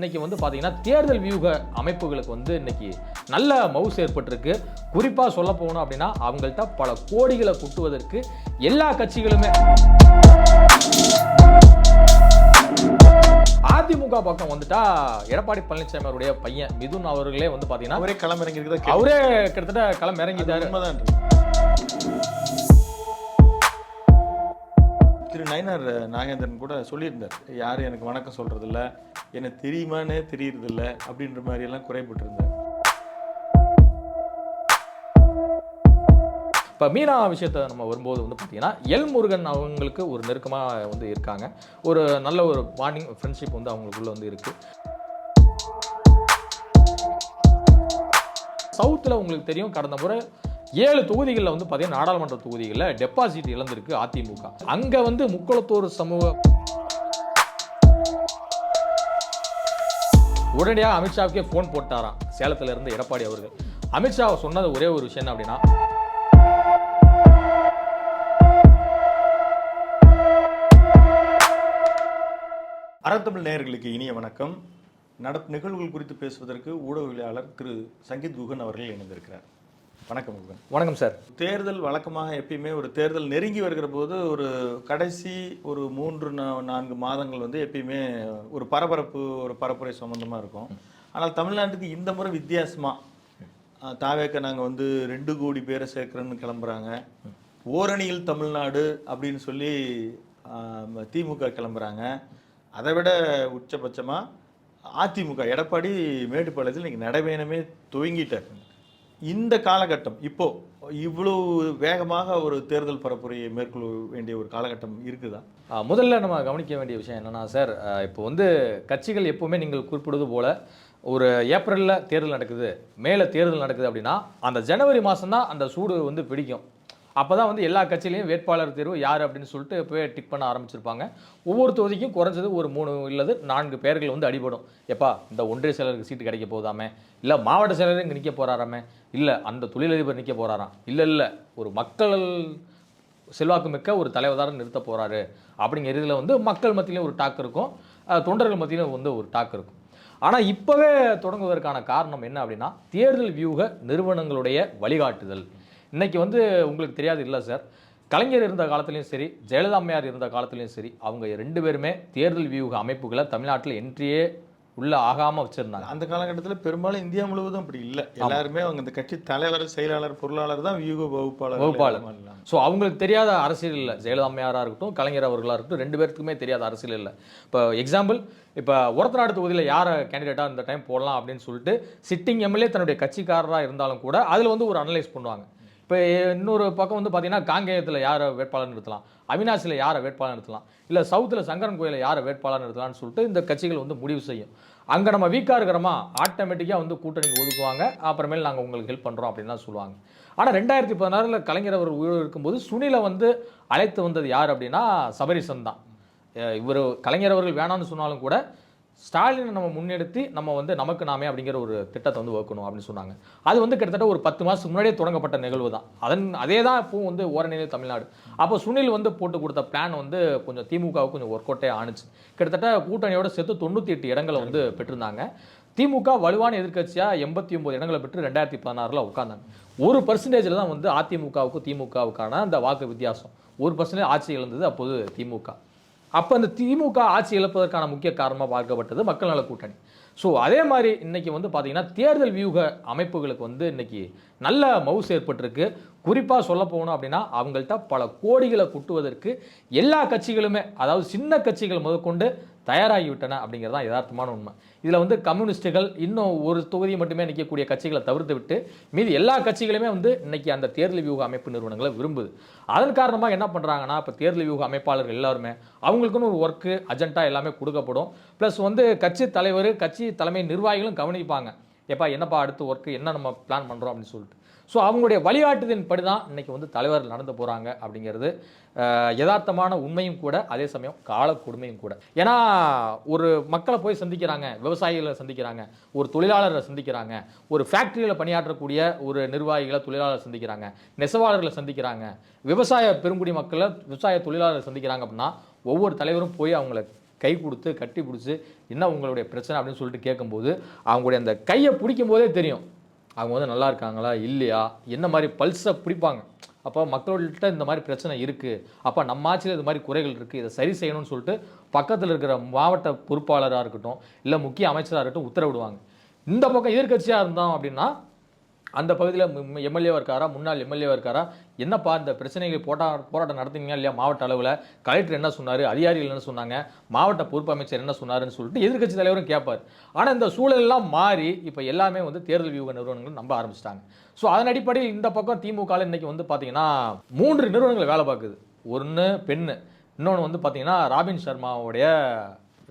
இன்னைக்கு வந்து பார்த்தீங்கன்னா தேர்தல் வியூக அமைப்புகளுக்கு வந்து இன்னைக்கு நல்ல மவுஸ் ஏற்பட்டிருக்கு. குறிப்பாக சொல்ல போகணும் அப்படின்னா அவங்கள்ட்ட பல கோடிகளை குட்டுவதற்கு எல்லா கட்சிகளுமே அதிமுக பக்கம் வந்துட்டா எடப்பாடி பழனிசாமி அவருடைய பையன் மிதுன் அவர்களே வந்து பார்த்தீங்கன்னா அவரே களமிறங்கி இருக்கிறதா அவரே கிட்டத்தட்ட களம் இறங்கிட்டாரு திரு நயனார் நாகேந்திரன் கூட சொல்லியிருந்தார். யாரும் எனக்கு வணக்கம் சொல்றது இல்ல எனக்கு தெரியுமானே தெரியறதில்ல அப்படின்ற மாதிரியெல்லாம் குறைபட்டிருந்தேன். இப்போ மீனா விஷயத்தை நம்ம வரும்போது வந்து பார்த்தீங்கன்னா எல் முருகன் அவங்களுக்கு ஒரு நெருக்கமாக வந்து இருக்காங்க. ஒரு நல்ல ஒரு பாண்டிங் ஃப்ரெண்ட்ஷிப் வந்து அவங்களுக்குள்ள வந்து இருக்குது சவுத்தில் உங்களுக்கு தெரியும் கடந்த முறை ஏழு தொகுதிகளில் வந்து பார்த்தீங்கன்னா நாடாளுமன்ற தொகுதிகளில் டெபாசிட் இழந்திருக்கு அதிமுக. அங்கே வந்து முக்குளத்தூர் சமூக உடனடியாக அமித்ஷாவுக்கே ஃபோன் போட்டாராம். சேலத்துல இருந்து எடப்பாடி அவர்கள். அமித்ஷா சொன்னது ஒரே ஒரு விஷயம் அப்படின்னா அறத்தமிழ் நேயர்களுக்கு இனிய வணக்கம். நட நிகழ்வுகள் குறித்து பேசுவதற்கு ஊடகவியலாளர் திரு சங்கீத் குகன் அவர்கள் இணைந்திருக்கிறார். வணக்கம் வணக்கம் சார். தேர்தல் வழக்கமாக எப்பயுமே ஒரு தேர்தல் நெருங்கி வருகிற போது ஒரு கடைசி ஒரு மூன்று நா- நான்கு மாதங்கள் வந்து எப்பயுமே ஒரு பரபரப்பு ஒரு பரப்புரை சம்மந்தமாக இருக்கும். ஆனால் தமிழ்நாட்டுக்கு இந்த முறை வித்தியாசமாக தாவேக்க நாங்கள் வந்து ரெண்டு கோடி பேரை சேர்க்குறோன்னு கிளம்புறாங்க. ஓரணியில் தமிழ்நாடு அப்படின்னு சொல்லி திமுக கிளம்புறாங்க. அதை விட உச்சபட்சமாக அதிமுக. எடப்பாடி மேட்டுப்பாளையத்தில் இன்றைக்கி நடைபயணமே துவங்கிட்டார். இந்த காலகட்டம் இப்போ இவ்வளவு வேகமாக ஒரு தேர்தல் பரப்புரையை மேற்கொள்ள வேண்டிய ஒரு காலகட்டம் இருக்குதா? முதல்ல நம்ம கவனிக்க வேண்டிய விஷயம் என்னன்னா சார் இப்போ வந்து கட்சிகள் எப்பவுமே நீங்கள் குறிப்பிடுவது போல ஒரு ஏப்ரலில் தேர்தல் நடக்குது மேலே தேர்தல் நடக்குது அப்படின்னா அந்த ஜனவரி மாதம் தான் அந்த சூடு வந்து பிடிக்கும் அப்போ தான் வந்து எல்லா கட்சியிலையும் வேட்பாளர் தேர்வு யார் அப்படின்னு சொல்லிட்டு இப்போவே டிக் பண்ண ஆரம்பிச்சிருப்பாங்க. ஒவ்வொரு தொகுதிக்கும் குறைஞ்சது ஒரு மூணு இல்லது நான்கு பேர்கள் வந்து அடிபடும். எப்பா இந்த ஒன்றிய செயலருக்கு சீட்டு கிடைக்க போதாமே? இல்லை மாவட்ட செயலர் இங்கே நிற்க போகிறாராமே இல்லை அந்த தொழிலதிபர் நிற்க போகிறாராம் இல்லை இல்லை ஒரு மக்கள் செல்வாக்கு மிக்க ஒரு தலைவராக நிறுத்த போகிறாரு அப்படிங்கிற இதில் வந்து மக்கள் மத்தியிலும் ஒரு டாக் இருக்கும். தொண்டர்கள் மத்தியிலும் வந்து ஒரு டாக் இருக்கும். ஆனால் இப்போவே தொடங்குவதற்கான காரணம் என்ன அப்படின்னா தேர்தல் வியூக நிறுவனங்களுடைய வழிகாட்டுதல். இன்னைக்கு வந்து உங்களுக்கு தெரியாது இல்லை சார் கலைஞர் இருந்த காலத்துலையும் சரி ஜெயலலிதா அம்மையார் இருந்த காலத்துலையும் சரி அவங்க ரெண்டு பேருமே தேர்தல் வியூக அமைப்புகளை தமிழ்நாட்டில் என்ட்ரியே உள்ள ஆகாமல் வச்சுருந்தாங்க. அந்த காலகட்டத்தில் பெரும்பாலும் இந்தியா முழுவதும் அப்படி இல்லை. எல்லாருமே அவங்க இந்த கட்சி தலைவர் செயலாளர் பொருளாளர் தான் வியூக வகுப்பாளர் வகுப்பாளர். ஸோ அவங்களுக்கு தெரியாத அரசியல் இல்லை. ஜெயலலிதா அம்மையாராக இருக்கட்டும் கலைஞர் அவர்களாக இருக்கட்டும் ரெண்டு பேர்த்துக்குமே தெரியாத அரசியல் இல்லை. இப்போ எக்ஸாம்பிள் இப்போ ஒரத்தநாடு தொகுதியில் யாரை கேண்டிடேட்டாக இந்த டைம் போடலாம் அப்படின்னு சொல்லிட்டு சிட்டிங் எம்எல்ஏ தன்னுடைய கட்சிக்காரராக இருந்தாலும் கூட அதில் வந்து ஒரு அனலைஸ் பண்ணுவாங்க. இப்போ இன்னொரு பக்கம் வந்து பார்த்தீங்கன்னா காங்கேயத்தில் யாரை வேட்பாளர் நிறுத்தலாம்? அவினாசியில் யாரை வேட்பாளர் நிறுத்தலாம்? இல்லை சவுத்தில் சங்கரன் கோயிலில் யாரை வேட்பாளர் நிறுத்தலாம்னு சொல்லிட்டு இந்த கட்சிகள் வந்து முடிவு செய்யும். அங்கே நம்ம வீக்காக இருக்கிறோமா ஆட்டோமேட்டிக்காக வந்து கூட்டணிக்கு ஒதுக்குவாங்க. அப்புறமேல் நாங்கள் உங்களுக்கு ஹெல்ப் பண்ணுறோம் அப்படின்னு தான் சொல்லுவாங்க. ஆனால் ரெண்டாயிரத்தி பதினாறில் கலைஞர் அவர் உயிரோடு இருக்கும்போது சுனிலை வந்து அழைத்து வந்தது யார் அப்படின்னா சபரிசன் தான் இவர் கலைஞர் அவர்கள் வேணாம்னு சொன்னாலும் கூட ஸ்டாலினை நம்ம முன்னெடுத்து நம்ம வந்து நமக்கு நாமே அப்படிங்கிற ஒரு திட்டத்தை வந்து வகுக்கணும் அப்படின்னு சொன்னாங்க. அது வந்து கிட்டத்தட்ட ஒரு பத்து மாதத்துக்கு முன்னாடியே தொடங்கப்பட்ட நிகழ்வு தான். அதன் அதே தான் இப்போ வந்து ஓரணியிலே தமிழ்நாடு. அப்போ சுனில் வந்து போட்டு கொடுத்த பிளான் வந்து கொஞ்சம் திமுகவுக்கு கொஞ்சம் ஒர்க் அவுட்டே ஆணுச்சு. கிட்டத்தட்ட கூட்டணியோட சேர்த்து தொண்ணூற்றி எட்டு இடங்களை வந்து பெற்றிருந்தாங்க. திமுக வலுவான எதிர்க்கட்சியாக எண்பத்தி ஒன்பது இடங்களை பெற்று ரெண்டாயிரத்தி பதினாறில் உட்காந்தாங்க ஒரு பர்சன்டேஜில் தான் வந்து அதிமுகவுக்கும் திமுகவுக்கான அந்த வாக்கு வித்தியாசம். ஒரு பர்சன்டேஜ் ஆட்சி இழந்தது அப்போது திமுக. அப்போ அந்த திமுக ஆட்சி இழப்பதற்கான முக்கிய காரணமாக பார்க்கப்பட்டது மக்கள் நல கூட்டணி. ஸோ அதே மாதிரி இன்றைக்கி வந்து பார்த்திங்கன்னா தேர்தல் வியூக அமைப்புகளுக்கு வந்து இன்றைக்கி நல்ல மவுஸ் ஏற்பட்டிருக்கு. குறிப்பாக சொல்ல போகணும் அப்படின்னா அவங்கள்ட்ட பல கோடிகளை குட்டுவதற்கு எல்லா கட்சிகளுமே அதாவது சின்ன கட்சிகள் முதற்கொண்டு தயாராகிவிட்டன அப்படிங்கிறது தான் யதார்த்தமான உண்மை. இதில் வந்து கம்யூனிஸ்ட்டுகள் இன்னும் ஒரு தொகுதி மட்டுமே நிற்கக்கூடிய கட்சிகளை தவிர்த்து விட்டு மீதி எல்லா கட்சிகளுமே வந்து இன்னைக்கு அந்த தேர்தல் வியூக அமைப்பு நிறுவனங்களை விரும்புது. அதன் காரணமாக என்ன பண்ணுறாங்கன்னா இப்போ தேர்தல் வியூக அமைப்பாளர்கள் எல்லாருமே அவங்களுக்குன்னு ஒரு ஒர்க்கு அஜெண்டா எல்லாமே கொடுக்கப்படும். ப்ளஸ் வந்து கட்சி தலைவர் கட்சி தலைமை நிர்வாகிகளும் கவனிப்பாங்க. எப்பா என்னப்பா அடுத்து ஒர்க்கு என்ன நம்ம பிளான் பண்ணுறோம் அப்படின்னு சொல்லிட்டு. ஸோ அவங்களுடைய வழிகாட்டுதலின் படி தான் இன்றைக்கி வந்து தலைவர் நடந்து போகிறாங்க அப்படிங்கிறது யதார்த்தமான உண்மையும் கூட அதே சமயம் கால கொடுமையும் கூட. ஏன்னா ஒரு மக்களை போய் சந்திக்கிறாங்க விவசாயிகளை சந்திக்கிறாங்க ஒரு தொழிலாளரை சந்திக்கிறாங்க ஒரு ஃபேக்ட்ரியில் பணியாற்றக்கூடிய ஒரு நிர்வாகிகளை தொழிலாளர் சந்திக்கிறாங்க நெசவாளர்களை சந்திக்கிறாங்க விவசாய பெருங்குடி மக்களை விவசாய தொழிலாளரை சந்திக்கிறாங்க அப்படின்னா ஒவ்வொரு தலைவரும் போய் அவங்கள கை கொடுத்து கட்டி பிடிச்சி என்ன உங்களுடைய பிரச்சனை அப்படின்னு சொல்லிட்டு கேட்கும்போது அவங்களுடைய அந்த கையை பிடிக்கும் போதே தெரியும். அவங்க வந்து நல்லா இருக்காங்களா? இல்லையா? என்ன மாதிரி பல்ஸை பிடிப்பாங்க? அப்போ மக்கள்கிட்ட இந்த மாதிரி பிரச்சனை இருக்குது அப்போ நம்ம ஆட்சியில் இந்த மாதிரி குறைகள் இருக்குது இதை சரி செய்யணும்னு சொல்லிட்டு பக்கத்தில் இருக்கிற மாவட்ட பொறுப்பாளராக இருக்கட்டும் இல்லை முக்கிய அமைச்சராக இருக்கட்டும் உத்தரவிடுவாங்க. இந்த பக்கம் எதிர்க்கட்சியாக இருந்தோம் அப்படின்னா அந்த பகுதியில் எம்எல்ஏவாக இருக்காரா? முன்னாள் எம்எல்ஏவாக இருக்காரா? என்னப்பா இந்த பிரச்சனைகள் போட்டா போராட்டம் நடத்துனீங்க இல்லையா மாவட்ட அளவில்? கலெக்டர் என்ன சொன்னார்? அதிகாரிகள் என்ன சொன்னாங்க? மாவட்ட பொறுப்பு அமைச்சர் என்ன சொன்னாருன்னு சொல்லிட்டு எதிர்கட்சி தலைவரும் கேட்பார் ஆனால் இந்த சூழலெல்லாம் மாறி இப்போ எல்லாமே வந்து தேர்தல் வியூக நிறுவனங்கள் நம்ப ஆரம்பிச்சிட்டாங்க. ஸோ அதன் அடிப்படையில் இந்த பக்கம் திமுக இன்னைக்கு வந்து பார்த்தீங்கன்னா மூன்று நிறுவனங்கள் வேலை பார்க்குது. ஒன்று பெண்ணு. இன்னொன்று வந்து பார்த்தீங்கன்னா ராபின் சர்மாவுடைய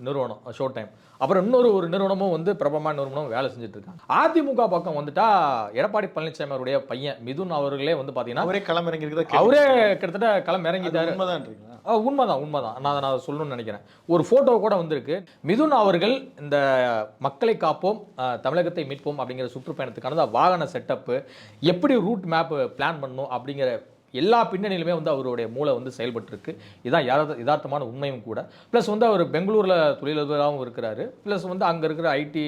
நிறுவனம் ஷோ டைம் அப்புறம் இன்னொரு ஒரு நிறுவனமும் வந்து பிரபலமான நிறுவனம் வேலை செஞ்சுட்டு இருக்காங்க அதிமுக பக்கம் வந்துட்டா எடப்பாடி பழனிசாமி அவருடைய பையன் மிதுன் அவர்களே வந்து பார்த்தீங்கன்னா அவரே களமிறங்கி இருக்கிறதா அவரே கிட்டத்தட்ட களம் இறங்கிட்டாரு. உண்மைதான்றீங்களா ஆ, உண்மைதான் உண்மைதான். நான் அதை நான் சொல்லணும்னு நினைக்கிறேன். ஒரு ஃபோட்டோ கூட வந்திருக்கு. மிதுன் அவர்கள் இந்த மக்களை காப்போம் தமிழகத்தை மீட்போம் அப்படிங்கிற சுற்றுப்பயணத்துக்கான வாகன செட்டப்பு எப்படி ரூட் மேப் பிளான் பண்ணணும் அப்படிங்கிற எல்லா பின்னணியிலுமே வந்து அவருடைய மூளை வந்து செயல்பட்டுருக்கு. இதான் யதார்த்த யதார்த்தமான உண்மையும் கூட. ப்ளஸ் வந்து அவர் பெங்களூரில் தொழிலதிபராகவும் இருக்கிறாரு. ப்ளஸ் வந்து அங்கே இருக்கிற ஐடி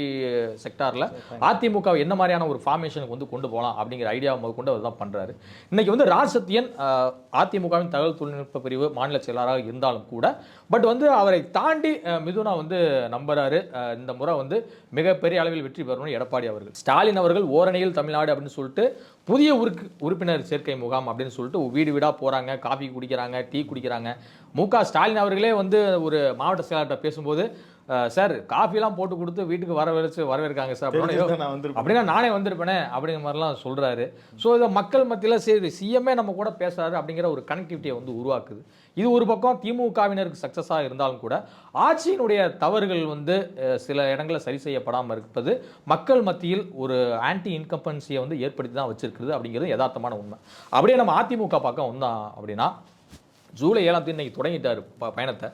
செக்டாரில் அதிமுக என்ன மாதிரியான ஒரு ஃபார்மேஷனுக்கு வந்து கொண்டு போகலாம் அப்படிங்கிற ஐடியா முதல் கொண்டு அவர் தான் பண்ணுறாரு இன்றைக்கி வந்து ராஜ்சத்யன் அதிமுகவின் தகவல் தொழில்நுட்ப பிரிவு மாநில செயலாளராக இருந்தாலும் கூட பட் வந்து அவரை தாண்டி மிதுனா வந்து நம்புறாரு. இந்த முறை வந்து மிகப்பெரிய அளவில் வெற்றி பெறணும்னு எடப்பாடி அவர்கள். ஸ்டாலின் அவர்கள் ஓரணியில் தமிழ்நாடு அப்படின்னு சொல்லிட்டு புதிய உறுப்பு உறுப்பினர் சேர்க்கை முகாம் அப்படின்னு சொல்லிட்டு வீடு வீடாக போகிறாங்க காஃபி குடிக்கிறாங்க டீ குடிக்கிறாங்க. மு க ஸ்டாலின் அவர்களே வந்து ஒரு மாவட்ட செயலாளர்கிட்ட பேசும்போது சார் காஃபிலாம் போட்டு கொடுத்து வீட்டுக்கு வர வச்சு வரவேற்காங்க சார். அப்படின்னா, நான் வந்திருப்பேன். அப்படின்னா நானே வந்திருப்பேனே அப்படிங்கிற மாதிரிலாம் சொல்கிறாரு ஸோ இதை மக்கள் மத்தியில் சரி சிஎம்ஏ நம்ம கூட பேசுறாரு அப்படிங்கிற ஒரு கனெக்டிவிட்டியை வந்து உருவாக்குது. இது ஒரு பக்கம் திமுகவினருக்கு சக்ஸஸாக இருந்தாலும் கூட ஆட்சியினுடைய தவறுகள் வந்து சில இடங்களில் சரி செய்யப்படாமல் இருப்பது மக்கள் மத்தியில் ஒரு ஆன்டி இன்கம்பன்சியை வந்து ஏற்படுத்தி தான் வச்சிருக்குது அப்படிங்கிறது யதார்த்தமான உண்மை. அப்படியே நம்ம அதிமுக பக்கம் வந்தோம் அப்படின்னா ஜூலை ஏழாம் தேதி இன்னைக்கு தொடங்கிட்டார் பயணத்தை.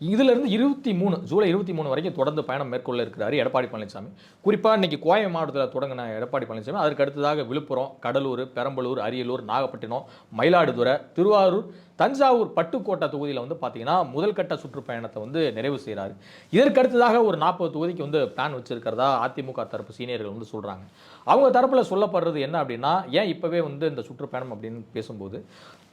இதிலிருந்து இருபத்தி மூணு ஜூலை இருபத்தி மூணு வரைக்கும் தொடர்ந்து பயணம் மேற்கொள்ள இருக்கிறாரு எடப்பாடி பழனிசாமி. குறிப்பாக இன்றைக்கி கோவை மாவட்டத்தில் தொடங்கின எடப்பாடி பழனிசாமி அதற்கு அடுத்ததாக விழுப்புரம் கடலூர் பெரம்பலூர் அரியலூர் நாகப்பட்டினம் மயிலாடுதுறை திருவாரூர் தஞ்சாவூர் பட்டுக்கோட்டை தொகுதியில் வந்து பார்த்தீங்கன்னா முதல் கட்ட சுற்றுப்பயணத்தை வந்து நிறைவு செய்கிறாரு இதற்கடுத்ததாக ஒரு நாற்பது தொகுதிக்கு வந்து பிளான் வச்சிருக்கிறதா அதிமுக தரப்பு சீனியர்கள் வந்து சொல்கிறாங்க அவங்க தரப்பில் சொல்லப்படுறது என்ன அப்படின்னா ஏன் இப்போவே வந்து இந்த சுற்றுப்பயணம் அப்படின்னு பேசும்போது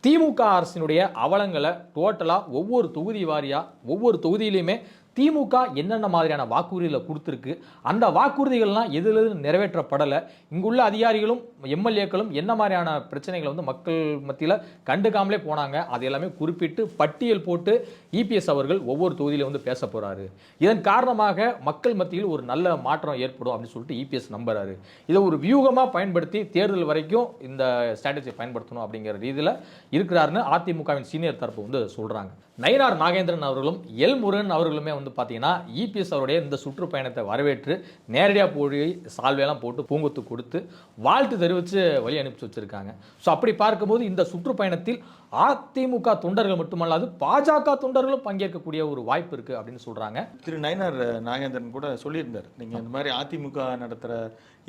திமுக அரசினுடைய அவலங்களை டோட்டலாக ஒவ்வொரு தொகுதி வாரியாக ஒவ்வொரு தொகுதியிலையுமே திமுக என்னென்ன மாதிரியான வாக்குறுதிகளை கொடுத்துருக்கு? அந்த வாக்குறுதிகள்லாம் எதில் நிறைவேற்றப்படலை? இங்குள்ள அதிகாரிகளும் எம்எல்ஏக்களும் என்ன மாதிரியான பிரச்சனைகளை வந்து மக்கள் மத்தியில் கண்டுக்காமலே போனாங்க? அது எல்லாமே குறிப்பிட்டு பட்டியல் போட்டு இபிஎஸ் அவர்கள் ஒவ்வொரு தொகுதியிலும் வந்து பேச போகிறாரு இதன் காரணமாக மக்கள் மத்தியில் ஒரு நல்ல மாற்றம் ஏற்படும் அப்படின்னு சொல்லிட்டு இபிஎஸ் நம்புறாரு. இதை ஒரு வியூகமாக பயன்படுத்தி தேர்தல் வரைக்கும் இந்த ஸ்ட்ராட்டஜி பயன்படுத்தணும் அப்படிங்கிற ரீதியில் இருக்கிறாருன்னு அதிமுகவின் சீனியர் தரப்பு வந்து சொல்கிறாங்க நயினார் நாகேந்திரன் அவர்களும் எல் முருகன் அவர்களுமே வந்து பார்த்தீங்கன்னா இபிஎஸ் அவருடைய இந்த சுற்றுப்பயணத்தை வரவேற்று நேரடியாக போய் சால்வையெல்லாம் போட்டு பூங்கொத்து கொடுத்து வாழ்த்து தெரிவித்து வழி அனுப்பிச்சு வச்சுருக்காங்க. ஸோ அப்படி பார்க்கும்போது இந்த சுற்றுப்பயணத்தில் அதிமுக தொண்டர்கள் மட்டுமல்லாது பாஜக தொண்டர்களும் பங்கேற்கக்கூடிய ஒரு வாய்ப்பு இருக்குது அப்படின்னு சொல்கிறாங்க திரு நயனார் நாகேந்திரன் கூட சொல்லியிருந்தார். நீங்கள் இந்த மாதிரி அதிமுக நடத்துகிற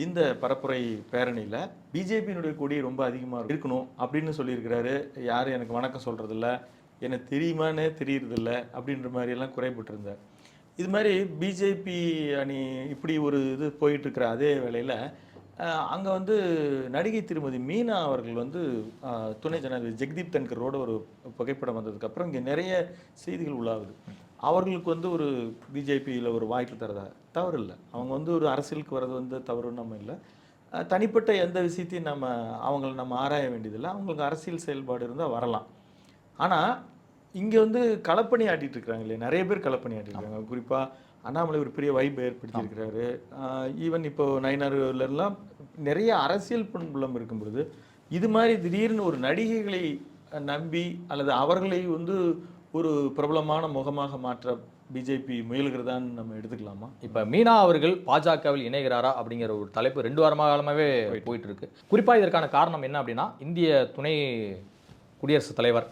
இந்த பரப்புரை பேரணியில் பிஜேபியினுடைய கொடி ரொம்ப அதிகமாக இருக்கணும் அப்படின்னு சொல்லியிருக்கிறாரு. யாரும் எனக்கு வணக்கம் சொல்கிறதில்ல எனக்கு தெரியுமானே தெரியறதில்ல அப்படின்ற மாதிரியெல்லாம் குறைபட்டிருந்தார் இது மாதிரி பிஜேபி அணி இப்படி ஒரு இது போயிட்டுருக்கிற அதே வேளையில் அங்கே வந்து நடிகை திருமதி மீனா அவர்கள் வந்து துணை ஜனாதிபதி ஜெக்தீப் தன்கரோட ஒரு புகைப்படம் வந்ததுக்கப்புறம் இங்கே நிறைய செய்திகள் உள்ளாகுது. அவர்களுக்கு வந்து ஒரு பிஜேபியில் ஒரு வாய்ப்பு தரதா? தவறு இல்லை அவங்க வந்து ஒரு அரசியலுக்கு வர்றது வந்து தவறு நம்ம இல்லை. தனிப்பட்ட எந்த விஷயத்தையும் நம்ம அவங்கள நம்ம ஆராய வேண்டியதில்லை. அவங்களுக்கு அரசியல் செயல்பாடு இருந்தால் வரலாம். ஆனால் இங்கே வந்து களப்பணி ஆட்டிட்டு இருக்காங்க இல்லையா? நிறைய பேர் களப்பணி ஆட்டிட்டு இருக்காங்க குறிப்பாக அண்ணாமலை ஒரு பெரிய வைப்பை ஏற்படுத்தியிருக்கிறாரு. ஈவன் இப்போ நயினார்ல எல்லாம் நிறைய அரசியல் பின்புலம் இருக்கும் பொழுது இது மாதிரி திடீர்னு ஒரு நடிகைகளை நம்பி அல்லது அவர்களை வந்து ஒரு பிரபலமான முகமாக மாற்ற பிஜேபி முயல்கிறதான்னு நம்ம எடுத்துக்கலாமா? இப்ப மீனா அவர்கள் பாஜகவில் இணைகிறாரா அப்படிங்கிற ஒரு தலைப்பு ரெண்டு வாரமாக காலமாவே போயிட்டு இருக்கு. குறிப்பா இதற்கான காரணம் என்ன அப்படின்னா இந்திய துணை குடியரசுத் தலைவர்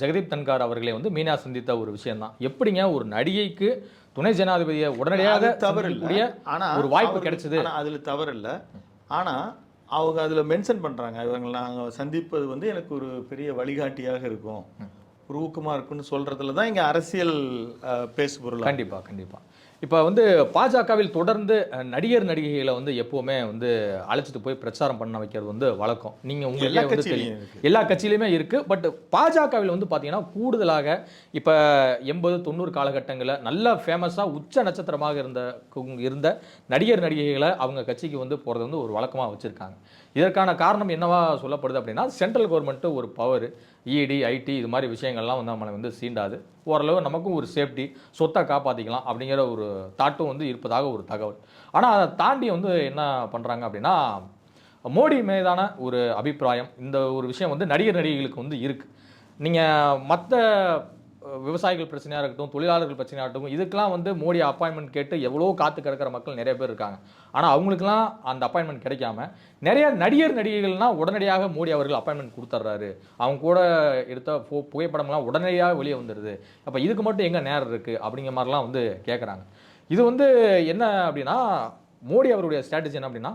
ஜெகதீப் தன்கார் அவர்களை வந்து மீனா சந்தித்த ஒரு விஷயம்தான். எப்படிங்க ஒரு நடிகைக்கு துணை ஜனாதிபதியை உடனடியாக தவறு சந்திக்கக்கூடிய இல்லை ஆனா ஒரு வாய்ப்பு கிடைச்சது? அதுல தவறு இல்லை ஆனா அவங்க அதுல மென்ஷன் பண்றாங்க. இவங்க நாங்க சந்திப்பது வந்து எனக்கு ஒரு பெரிய வழிகாட்டியாக இருக்கும். ஒரு ஊக்கமா இருக்குன்னு சொல்றதுல தான் இங்க அரசியல் பேசுபொருள் கண்டிப்பா கண்டிப்பா. இப்போ வந்து பாஜகவில் தொடர்ந்து நடிகர் நடிகைகளை வந்து எப்பவுமே வந்து அழைச்சிட்டு போய் பிரச்சாரம் பண்ண வைக்கிறது வந்து வழக்கம். நீங்க எல்லா உங்களுக்கே வந்து கட்சியிலையும் தெரியும். இருக்கு. எல்லா கட்சியிலுமே இருக்கு. பட் பாஜகவில் வந்து பாத்தீங்கன்னா கூடுதலாக இப்ப எண்பது தொண்ணூறு காலகட்டங்களில் நல்ல ஃபேமஸா உச்ச நட்சத்திரமாக இருந்த இருந்த நடிகர் நடிகைகளை அவங்க கட்சிக்கு வந்து போறது வந்து ஒரு வழக்கமா வச்சிருக்காங்க. இதற்கான காரணம் என்னவா சொல்லப்படுது அப்படின்னா சென்ட்ரல் கவர்மெண்ட் ஒரு பவர் இடி ஐடி இது மாதிரி விஷயங்கள்லாம் வந்து நம்மளை வந்து சீண்டாது. ஓரளவு நமக்கும் ஒரு சேஃப்டி சொத்தை காப்பாற்றிக்கலாம் அப்படிங்கிற ஒரு தாட்டும் வந்து இருப்பதாக ஒரு தகவல். ஆனால் அதை தாண்டி வந்து என்ன பண்ணுறாங்க அப்படின்னா மோடி மீதான ஒரு அபிப்பிராயம் இந்த ஒரு விஷயம் வந்து நடிகர் நடிகைகளுக்கு வந்து இருக்குது நீங்கள் மற்ற விவசாயிகள் பிரச்சனையாக இருக்கட்டும் தொழிலாளர்கள் பிரச்சனையாக இருக்கட்டும் இதுக்கெலாம் வந்து மோடி அப்பாயின்மெண்ட் கேட்டு எவ்வளோ காத்து கிடக்கிற மக்கள் நிறைய பேர் இருக்காங்க. ஆனால் அவங்களுக்குலாம் அந்த அப்பாயின்மெண்ட் கிடைக்காம நிறைய நடிகர் நடிகைகள்லாம் உடனடியாக மோடி அவர்கள் அப்பாயின்மெண்ட் கொடுத்துட்றாரு அவங்க கூட எடுத்த பு- புகைப்படம்லாம் உடனடியாக வெளியே வந்துடுது அப்போ இதுக்கு மட்டும் எங்கே நேரம் இருக்குது அப்படிங்கிற மாதிரிலாம் வந்து கேட்குறாங்க இது வந்து என்ன அப்படின்னா மோடி அவருடைய ஸ்ட்ராட்டஜி என்ன அப்படின்னா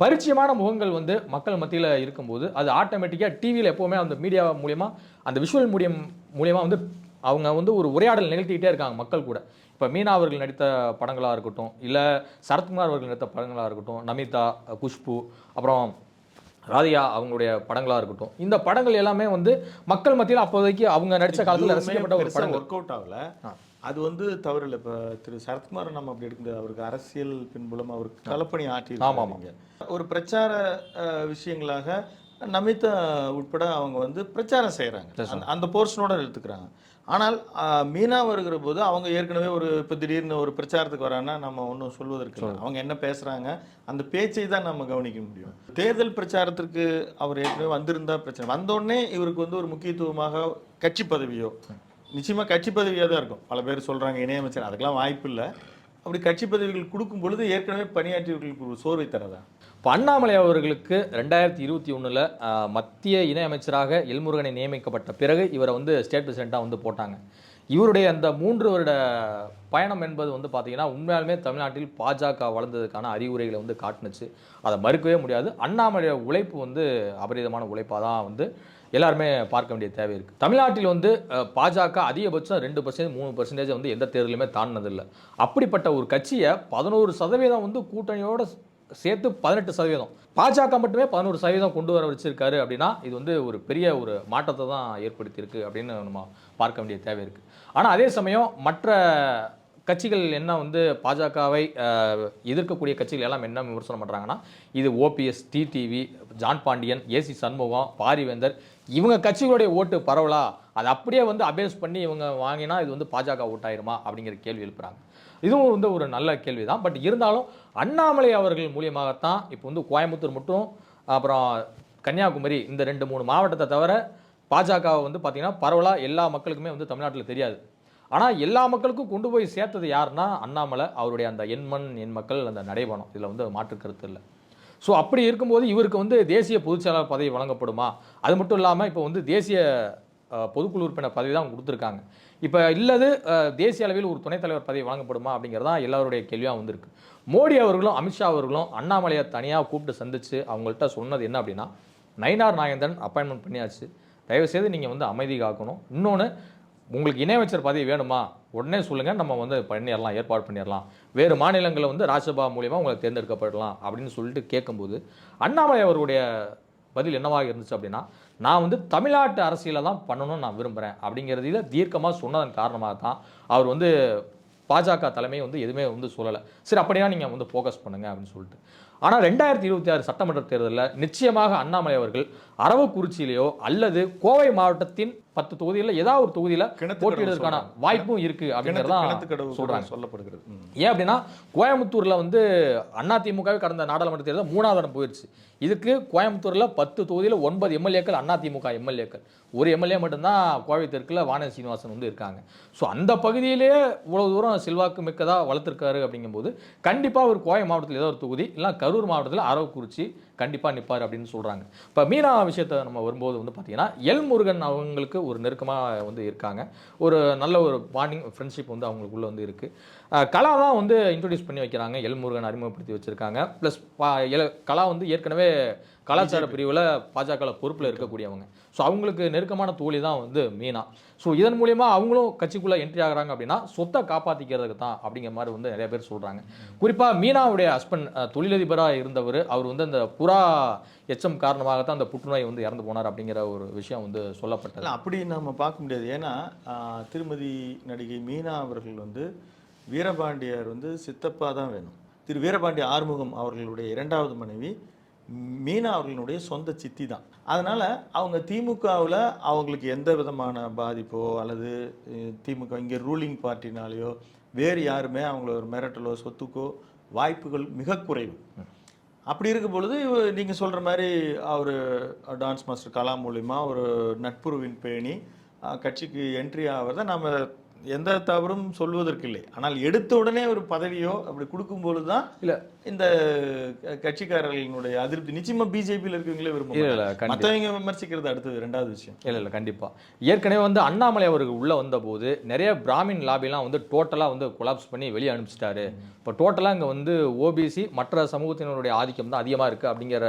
பரிச்சயமான முகங்கள் வந்து மக்கள் மத்தியில் இருக்கும்போது அது ஆட்டோமேட்டிக்காக டிவியில் எப்போவுமே அந்த மீடியா மூலியமாக அந்த விஷுவல் மீடியம் மூலியமாக வந்து அவங்க வந்து ஒரு உரையாடல் நிகழ்த்திக்கிட்டே இருக்காங்க மக்கள் கூட. இப்போ மீனா அவர்கள் நடித்த படங்களாக இருக்கட்டும் இல்லை சரத்குமார் அவர்கள் நடித்த படங்களாக இருக்கட்டும் நமிதா குஷ்பு அப்புறம் ராதியா அவங்களுடைய படங்களாக இருக்கட்டும் இந்த படங்கள் எல்லாமே வந்து மக்கள் மத்தியில் அப்போதைக்கு அவங்க நடித்த காலத்தில் ரசிக்கப்பட்ட ஒரு படங்கள். ஒர்க் அவுட் ஆகல. அது வந்து தவறு இல்லை இப்போ திரு சரத்குமார் நம்ம அப்படி எடுக்க முடியாது. அவருக்கு அரசியல் பின்புலம் அவருக்கு களப்பணி ஆற்றி ஆமா, ஆமா. ஒரு பிரச்சார விஷயங்களாக நமிதா உட்பட அவங்க வந்து பிரச்சாரம் செய்கிறாங்க அந்த போர்ஷனோட எடுத்துக்கிறாங்க. ஆனால் மீனா வருகிற போது அவங்க ஏற்கனவே ஒரு இப்போ திடீர்னு ஒரு பிரச்சாரத்துக்கு வராங்கன்னா நம்ம ஒன்றும் சொல்வதற்கு இல்லை. அவங்க என்ன பேசுகிறாங்க அந்த பேச்சை தான் நம்ம கவனிக்க முடியும். தேர்தல் பிரச்சாரத்திற்கு அவர் ஏற்கனவே வந்திருந்தா பிரச்சனை. வந்தோடனே இவருக்கு வந்து ஒரு முக்கியத்துவமாக கட்சி பதவியோ நிச்சயமா கட்சி பதவியாக தான் இருக்கும். பல பேர் சொல்றாங்க இணையமைச்சர் அதுக்கெல்லாம் வாய்ப்பு இல்லை. அப்படி கட்சி பதவிகள் கொடுக்கும் பொழுது ஏற்கனவே பணியாற்றியவர்களுக்கு ஒரு சோர்வை தரதா? இப்போ அண்ணாமலை அவர்களுக்கு ரெண்டாயிரத்தி இருபத்தி ஒன்றில் மத்திய இணையமைச்சராக எல்முருகனை நியமிக்கப்பட்ட பிறகு இவரை வந்து ஸ்டேட் பிரசிடெண்ட்டாக வந்து போட்டாங்க. இவருடைய அந்த மூன்று வருட பயணம் என்பது வந்து பார்த்திங்கன்னா உண்மையாலுமே தமிழ்நாட்டில் பாஜக வளர்ந்ததுக்கான அறிவுரைகளை வந்து காட்டுனுச்சு. அதை மறுக்கவே முடியாது. அண்ணாமலையோட உழைப்பு வந்து அபரிதமான உழைப்பாக தான் வந்து எல்லாருமே பார்க்க வேண்டிய தேவை இருக்குது தமிழ்நாட்டில் வந்து பாஜக அதிகபட்சம் ரெண்டு பர்சன்டேஜ் மூணு பர்சன்டேஜ் வந்து எந்த தேர்தலுமே தாண்டினதில்லை. அப்படிப்பட்ட ஒரு கட்சியை பதினோரு சதவீதம் வந்து கூட்டணியோட சேர்த்து பதினெட்டு சதவீதம். பாஜக மட்டுமே பதினோரு சதவீதம் கொண்டு வர வச்சிருக்காரு அப்படின்னா இது வந்து ஒரு பெரிய ஒரு மாற்றத்தை தான் ஏற்படுத்தியிருக்கு அப்படின்னு நம்ம பார்க்க வேண்டிய தேவை இருக்குது ஆனால் அதே சமயம் மற்ற கட்சிகள் என்ன வந்து பாஜகவை எதிர்க்கக்கூடிய கட்சிகள் எல்லாம் என்ன விமர்சனம் பண்ணுறாங்கன்னா இது OPS TTV John Pandian AC Shanmugam Parivendhar இவங்க கட்சிகளுடைய ஓட்டு பரவலா? அதை அப்படியே வந்து அபேஸ் பண்ணி இவங்க வாங்கினா இது வந்து பாஜக ஓட்டாயிருமா அப்படிங்கிற கேள்வி எழுப்புறாங்க. இதுவும் வந்து ஒரு நல்ல கேள்வி தான் பட் இருந்தாலும் அண்ணாமலை அவர்கள் மூலியமாகத்தான் இப்போ வந்து கோயம்புத்தூர் மட்டும் அப்புறம் கன்னியாகுமரி இந்த ரெண்டு மூணு மாவட்டத்தை தவிர பாஜக வந்து பார்த்தீங்கன்னா பரவலாக எல்லா மக்களுக்குமே வந்து தமிழ்நாட்டில் தெரியாது. ஆனால் எல்லா மக்களுக்கும் கொண்டு போய் சேர்த்தது யாருன்னா அண்ணாமலை அவருடைய அந்த எண்மண் எண் மக்கள் அந்த நடைபயணம். இதில் வந்து மாற்று கருத்து இல்லை. ஸோ அப்படி இருக்கும்போது இவருக்கு வந்து தேசிய பொதுச்செயலாளர் பதவி வழங்கப்படுமா? அது மட்டும் இல்லாமல் இப்போ வந்து தேசிய பொதுக்குழு உறுப்பினர் பதவி தான் கொடுத்துருக்காங்க. இப்போ இல்லது தேசிய அளவில் ஒரு துணைத் தலைவர் பதவி வழங்கப்படுமா அப்படிங்கிறது தான் எல்லாருடைய கேள்வியாக வந்திருக்கு. மோடி அவர்களும் அமித்ஷா அவர்களும் அண்ணாமலையை தனியாக கூப்பிட்டு சந்திச்சு அவங்கள்ட்ட சொன்னது என்ன அப்படின்னா நயினார் நாயந்தன் அப்பாயின்மெண்ட் பண்ணியாச்சு. தயவுசெய்து நீங்கள் வந்து அமைதி காக்கணும். இன்னொன்று உங்களுக்கு இணையமைச்சர் பதவி வேணுமா? உடனே சொல்லுங்கள் நம்ம வந்து பண்ணிடலாம் ஏற்பாடு பண்ணிடலாம். வேறு மாநிலங்களில் வந்து ராஜ்யசபா மூலியமாக உங்களுக்கு தேர்ந்தெடுக்கப்படலாம் அப்படின்னு சொல்லிட்டு கேட்கும்போது அண்ணாமலை அவருடைய பதில் என்னவாக இருந்துச்சு அப்படின்னா நான் வந்து தமிழ்நாட்டு அரசியலை தான் பண்ணணும்னு நான் விரும்புகிறேன் அப்படிங்கிறதுல தீர்க்கமாக சொன்னதன் காரணமாக தான் அவர் வந்து பாஜக தலைமை வந்து எதுவுமே வந்து சொல்லலை. சரி அப்படின்னா நீங்கள் வந்து ஃபோக்கஸ் பண்ணுங்க அப்படின்னு சொல்லிட்டு. ஆனால் ரெண்டாயிரத்தி இருபத்தி ஆறு சட்டமன்ற தேர்தலில் நிச்சயமாக அண்ணாமலை அவர்கள் அரவக்குறிச்சியிலேயோ அல்லது கோவை மாவட்டத்தின் பத்து தொகுதிகளில் ஏதாவது ஒரு தொகுதியில் போட்டியிடுறதுக்கான வாய்ப்பும் இருக்கு அப்படிங்கிறத கிணத்துக்கடவு சொல்றாங்க. சொல்றாங்க சொல்லப்படுகிறது. ஏன் அப்படின்னா கோயம்புத்தூர்ல வந்து அதிமுகவே கடந்த நாடாளுமன்ற தேர்தல் மூணாவது இடம் போயிடுச்சு இதுக்கு கோயம்புத்தூர்ல பத்து தொகுதியில ஒன்பது எம்எல்ஏக்கள் அதிமுக எம்எல்ஏக்கள். ஒரு எம்எல்ஏ மட்டும்தான் கோவை தெற்குல வானதி சீனிவாசன் வந்து இருக்காங்க. ஸோ அந்த பகுதியிலேயே இவ்வளவு தூரம் செல்வாக்கு மிக்கதா வளர்த்துருக்காரு அப்படிங்கும்போது கண்டிப்பா ஒரு கோவை மாவட்டத்தில் ஏதோ ஒரு தொகுதி இல்லை கரூர் மாவட்டத்தில் அரவக்குறிச்சி கண்டிப்பாக நிற்பார் அப்படின்னு சொல்கிறாங்க இப்போ மீனா விஷயத்தை நம்ம வரும்போது வந்து பார்த்தீங்கன்னா எல் முருகன் அவங்களுக்கு ஒரு நெருக்கமாக வந்து இருக்காங்க. ஒரு நல்ல ஒரு பாண்டிங் ஃப்ரெண்ட்ஷிப் வந்து அவங்களுக்குள்ள வந்து இருக்குது கலா தான் வந்து இன்ட்ரடியூஸ் பண்ணி வைக்கிறாங்க எல் முருகன் அறிமுகப்படுத்தி வச்சுருக்காங்க. ப்ளஸ் கலா வந்து ஏற்கனவே கலாச்சார பிரிவில் பாஜக பொறுப்பில் இருக்கக்கூடியவங்க. ஸோ அவங்களுக்கு நெருக்கமான தோழி தான் வந்து மீனா. ஸோ இதன் மூலியமா அவங்களும் கட்சிக்குள்ளே என்ட்ரி ஆகுறாங்க அப்படின்னா சொத்தை காப்பாற்றிக்கிறதுக்கு தான் அப்படிங்கிற மாதிரி வந்து நிறைய பேர் சொல்கிறாங்க குறிப்பாக மீனாவுடைய ஹஸ்பண்ட் தொழிலதிபராக இருந்தவர் அவர் வந்து அந்த புறா எச்சம் காரணமாக தான் அந்த புற்றுநோய் வந்து இறந்து போனார் அப்படிங்கிற ஒரு விஷயம் வந்து சொல்லப்பட்டது. அப்படி நம்ம பார்க்க முடியாது. ஏன்னா திருமதி நடிகை மீனா அவர்கள் வந்து வீரபாண்டியார் வந்து சித்தப்பா தான் வேணும். திரு வீரபாண்டிய ஆறுமுகம் அவர்களுடைய இரண்டாவது மனைவி மீனா அவர்களுடைய சொந்த சித்தி தான். அதனால் அவங்க திமுகவில் அவங்களுக்கு எந்த விதமான பாதிப்போ அல்லது திமுக இங்கே ரூலிங் பார்ட்டினாலேயோ வேறு யாருமே அவங்கள ஒரு மிரட்டலோ சொத்துக்கோ வாய்ப்புகள் மிக குறைவு. அப்படி இருக்கும் பொழுது நீங்கள் சொல்கிற மாதிரி அவர் டான்ஸ் மாஸ்டர் கலாம் மூலிமா ஒரு நட்புறவின் பேணி கட்சிக்கு என்ட்ரி ஆகிறத நம்ம எந்த தவறும் சொல்வதற்கு இல்லை ஆனால் எடுத்த உடனே ஒரு பதவியோ அப்படி கொடுக்கும்பொழுது தான் இல்ல. இந்த கட்சிக்காரர்களினுடைய அதிருப்தி. நிச்சயமா பிஜேபியில் இருக்கவங்களே கண்டிப்பா. மற்றவங்க விமர்சிக்கிறது அடுத்தது ரெண்டாவது விஷயம். இல்லை இல்லை கண்டிப்பாக ஏற்கனவே வந்து அண்ணாமலை அவர்கள் உள்ளே வந்தபோது நிறைய பிராமின் லாபிலாம் வந்து டோட்டலாக வந்து கொலாப்ஸ் பண்ணி வெளியே அனுப்பிச்சிட்டாரு. இப்போ டோட்டலாக இங்கே வந்து ஓபிசி மற்ற சமூகத்தினருடைய ஆதிக்கம் தான் அதிகமாக இருக்குது அப்படிங்கிற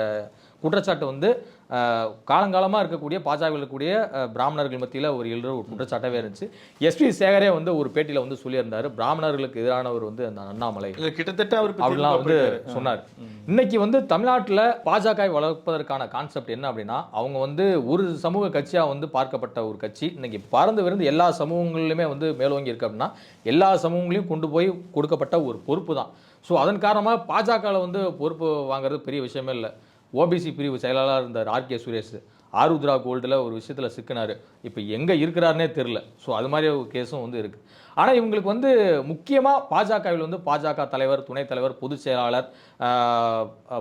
குற்றச்சாட்டு வந்து காலங்காலமாக இருக்கக்கூடிய பாஜகவில் இருக்கக்கூடிய பிராமணர்கள் மத்தியில் ஒரு எழுற ஒரு குற்றச்சாட்டாகவே இருந்துச்சு. எஸ்பி சேகரே வந்து ஒரு பேட்டியில் வந்து சொல்லியிருந்தாரு. பிராமணர்களுக்கு எதிரானவர் வந்து அந்த அண்ணாமலை. கிட்டத்தட்ட அவர் அப்படிலாம் வந்து. சொன்னார். இன்னைக்கு வந்து தமிழ்நாட்டில் பாஜக வை வளர்ப்பதற்கான கான்செப்ட் என்ன அப்படின்னா அவங்க வந்து ஒரு சமூக கட்சியா வந்து பார்க்கப்பட்ட ஒரு கட்சி. இன்னைக்கு பறந்து விருந்து எல்லா சமூகங்களிலுமே வந்து மேலோங்கி இருக்கு அப்படின்னா எல்லா சமூகங்களையும் கொண்டு போய் கொடுக்கப்பட்ட ஒரு பொறுப்பு தான். ஸோ அதன் காரணமாக பாஜகவில் வந்து பொறுப்பு வாங்குறது பெரிய விஷயமே இல்லை. ஓபிசி பிரிவு செயலாளர் இருந்தார் ஆர்கே சுரேஷ். ஆருத்ரா கோல்டில் ஒரு விஷயத்தில் சிக்கினார். இப்போ எங்கே இருக்கிறாருனே தெரில ஸோ அது மாதிரி ஒரு கேஸும் வந்து இருக்குது ஆனால் இவங்களுக்கு வந்து முக்கியமாக பாஜகவில் வந்து பாஜக தலைவர் துணைத் தலைவர் பொதுச் செயலாளர்